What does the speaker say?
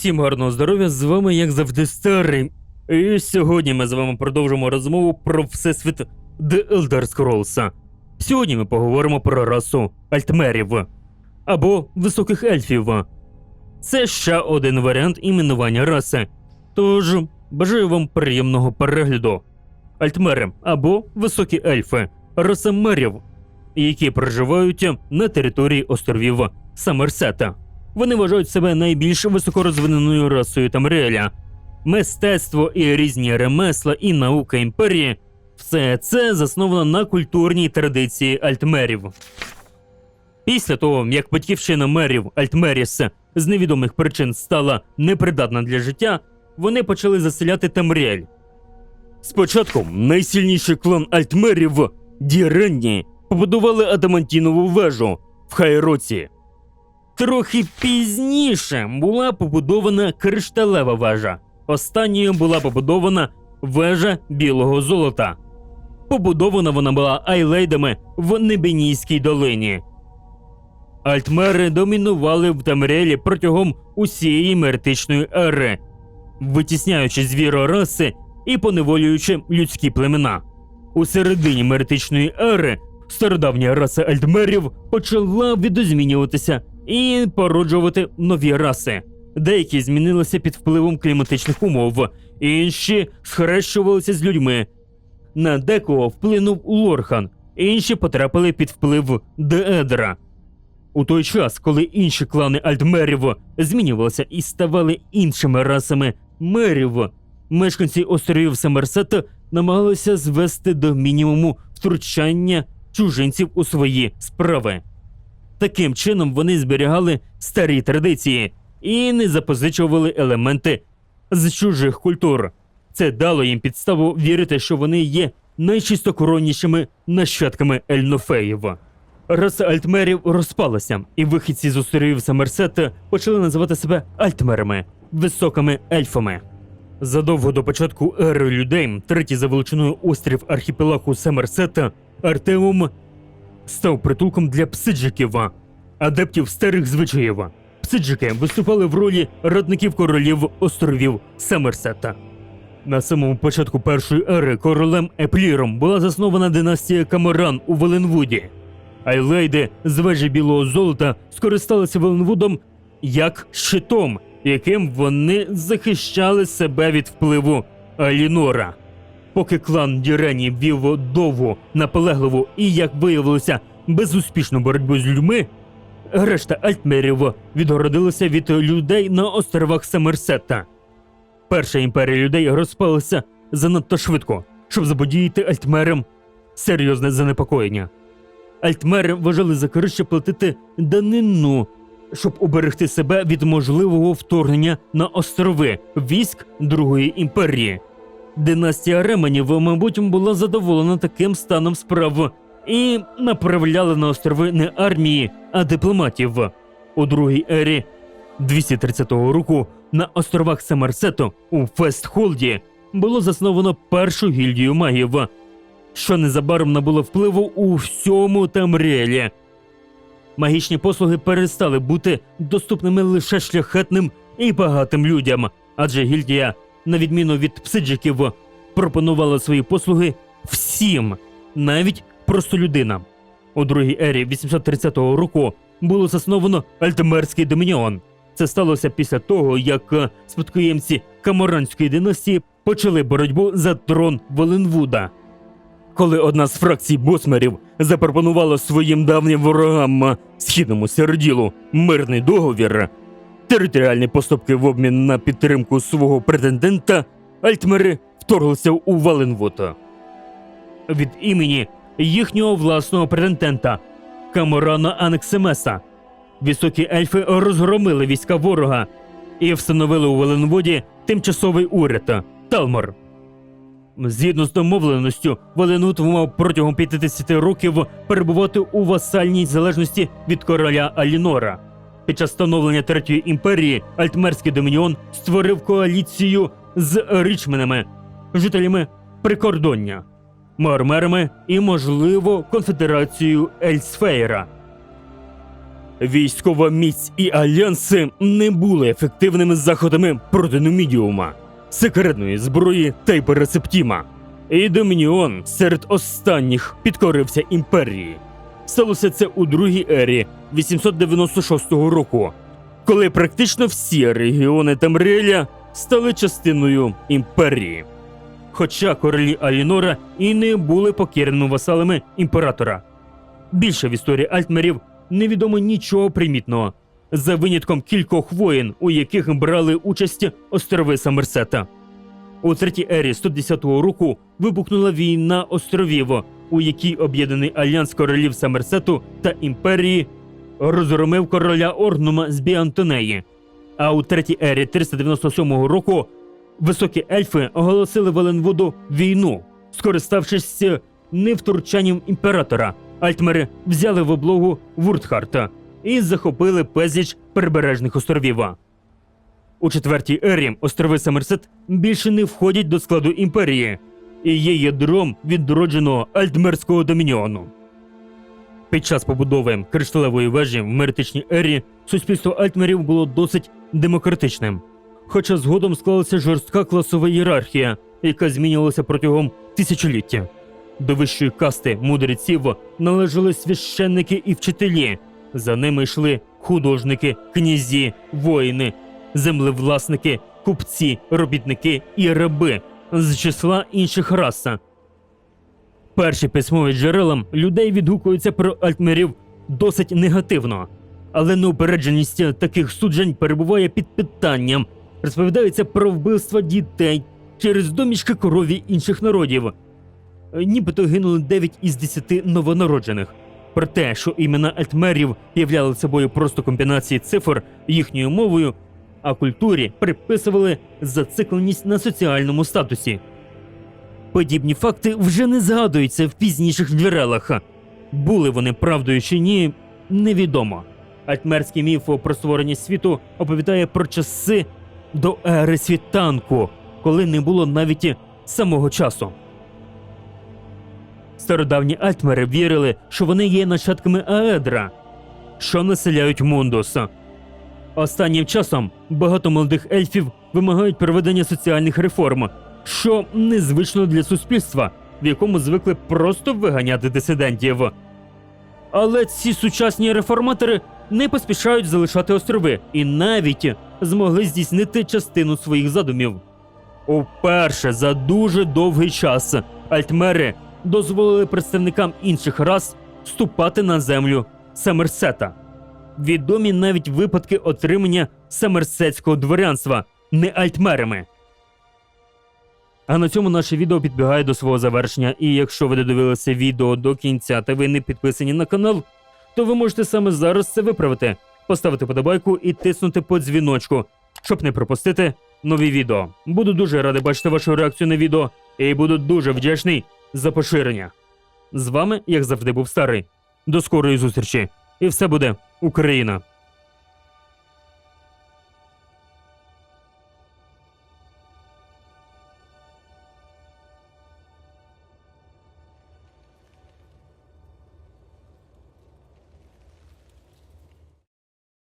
Всім гарного здоров'я, з вами як завжди старий. І сьогодні ми з вами продовжимо розмову про всесвіт The Elder Scrolls. Сьогодні ми поговоримо про расу альтмерів або високих ельфів. Це ще один варіант іменування раси. Тож бажаю вам приємного перегляду. Альтмери або високі ельфи, раса мерів, які проживають на території островів Самерсета. Вони вважають себе найбільш високорозвиненою расою Тамріеля. Мистецтво і різні ремесла і наука імперії все це засновано на культурній традиції альтмерів. Після того, як батьківщина мерів Альтмеріс з невідомих причин стала непридатна для життя, вони почали заселяти Тамріель. Спочатку найсильніший клан Альтмерів Діренні побудували адамантінову вежу в Хайроці. Трохи пізніше була побудована кришталева вежа. Останньою була побудована вежа білого золота. Побудована вона була айлейдами в Небенійській долині. Альтмери домінували в Тамрелі протягом усієї меретичної ери, витісняючи звіро раси і поневолюючи людські племена. У середині меретичної ери стародавня раса альтмерів почала відозмінюватися і породжувати нові раси. Деякі змінилися під впливом кліматичних умов, інші схрещувалися з людьми. На декого вплинув Лорхан, інші потрапили під вплив Деедра. У той час, коли інші клани альтмерів змінювалися і ставали іншими расами мерів, мешканці островів Самерсета намагалися звести до мінімуму втручання чужинців у свої справи. Таким чином вони зберігали старі традиції і не запозичували елементи з чужих культур. Це дало їм підставу вірити, що вони є найчистокороннішими нащадками Ельнофеїв. Раса альтмерів розпалася, і вихідці з островів Самерсета почали називати себе альтмерами, високими ельфами. Задовго до початку ери людей, третій за величиною острів архіпелагу Самерсета, Артемум став притулком для псиджиків, адептів старих звичаїв. Псиджики виступали в ролі радників королів островів Самерсета. На самому початку першої ери королем Епліром була заснована династія Камеран у Веленвуді. Айлейди з вежі білого золота скористалися Веленвудом як щитом, яким вони захищали себе від впливу Алінора. Поки клан Дірені вів довгу, наполегливу і, як виявилося, безуспішну боротьбу з людьми, решта альтмерів відгородилася від людей на островах Самерсета. Перша імперія людей розпалася занадто швидко, щоб заподіяти альтмерам серйозне занепокоєння. Альтмери вважали за краще платити данину, щоб уберегти себе від можливого вторгнення на острови військ Другої імперії. Династія Ременів, мабуть, була задоволена таким станом справ і направляла на острови не армії, а дипломатів. У другій ері 230 року на островах Самарсету у Фестхолді було засновано першу гільдію магів, що незабаром набуло впливу у всьому Тамріелі. Магічні послуги перестали бути доступними лише шляхетним і багатим людям, адже гільдія, на відміну від псиджиків, пропонувала свої послуги всім, навіть простолюдинам. У другій ері 830 року було засновано Альтемерський домініон. Це сталося після того, як спадкоємці Каморанської династії почали боротьбу за трон Воленвуда. Коли одна з фракцій босмерів запропонувала своїм давнім ворогам східному середілу мирний договір, територіальні поступки в обмін на підтримку свого претендента, Альтмери вторглися у Валенвуд. Від імені їхнього власного претендента Каморана Анексемеса Високі ельфи розгромили війська ворога і встановили у Валенводі тимчасовий уряд Талмор. Згідно з домовленістю, Валенут мав протягом 50 років перебувати у васальній залежності від короля Алінора. Під час становлення Третьої імперії Альтмерський домініон створив коаліцію з річменами, жителями прикордоння, мармерами і, можливо, конфедерацією Ельсфейра. Військова міць і альянси не були ефективними заходами проти Нумідіума, секретної зброї та Hyperceptima. І Домініон серед останніх підкорився імперії. Сталося це у другій ері 896 року, коли практично всі регіони Тамріеля стали частиною імперії. Хоча королі Алінора і не були покірними васалами імператора. Більше в історії Альтмерів невідомо нічого примітного, за винятком кількох воєн, у яких брали участь острови Самерсета. У третій ері 110 року вибухнула війна островів, у якій об'єднаний альянс королів Самерсету та імперії розгромив короля Орнума з Біантонеї. А у третій ері 397 року високі ельфи оголосили Валенвуду війну, скориставшись невтручанням імператора. Альтмери взяли в облогу Вуртхарта і захопили безліч прибережних островів. У четвертій ері острови Самерсет більше не входять до складу імперії і є ядром відродженого Альтмерського домініону. Під час побудови кришталевої вежі в меритичній ері суспільство Альтмерів було досить демократичним. Хоча згодом склалася жорстка класова ієрархія, яка змінювалася протягом тисячоліття. До вищої касти мудреців належали священники і вчителі. За ними йшли художники, князі, воїни, землевласники, купці, робітники і раби з числа інших рас. Перші письмові джерелам людей відгукуються про альтмерів досить негативно, але неупередженість таких суджень перебуває під питанням. Розповідається про вбивство дітей через домішки корові інших народів. Нібито гинули 9 із 10 новонароджених. Про те, що імена альтмерів являли собою просто комбінації цифр їхньою мовою, а культурі приписували зацикленість на соціальному статусі. Подібні факти вже не згадуються в пізніших джерелах. Були вони правдою чи ні, невідомо. Альтмерський міф про створення світу оповідає про часи до ери світанку, коли не було навіть самого часу. Стародавні альтмери вірили, що вони є нащадками Аедра, що населяють Мундус. Останнім часом багато молодих ельфів вимагають проведення соціальних реформ, що незвично для суспільства, в якому звикли просто виганяти дисидентів. Але ці сучасні реформатори не поспішають залишати острови і навіть змогли здійснити частину своїх задумів. Уперше за дуже довгий час альтмери дозволили представникам інших рас ступати на землю Самерсета. Відомі навіть випадки отримання самерсетського дворянства не альтмерами. А на цьому наше відео підбігає до свого завершення. І якщо ви додивилися відео до кінця та ви не підписані на канал, то ви можете саме зараз це виправити, поставити подобайку і тиснути по дзвіночку, щоб не пропустити нові відео. Буду дуже радий бачити вашу реакцію на відео і буду дуже вдячний за поширення. З вами, як завжди, був старий. До скорої зустрічі, і все буде Україна!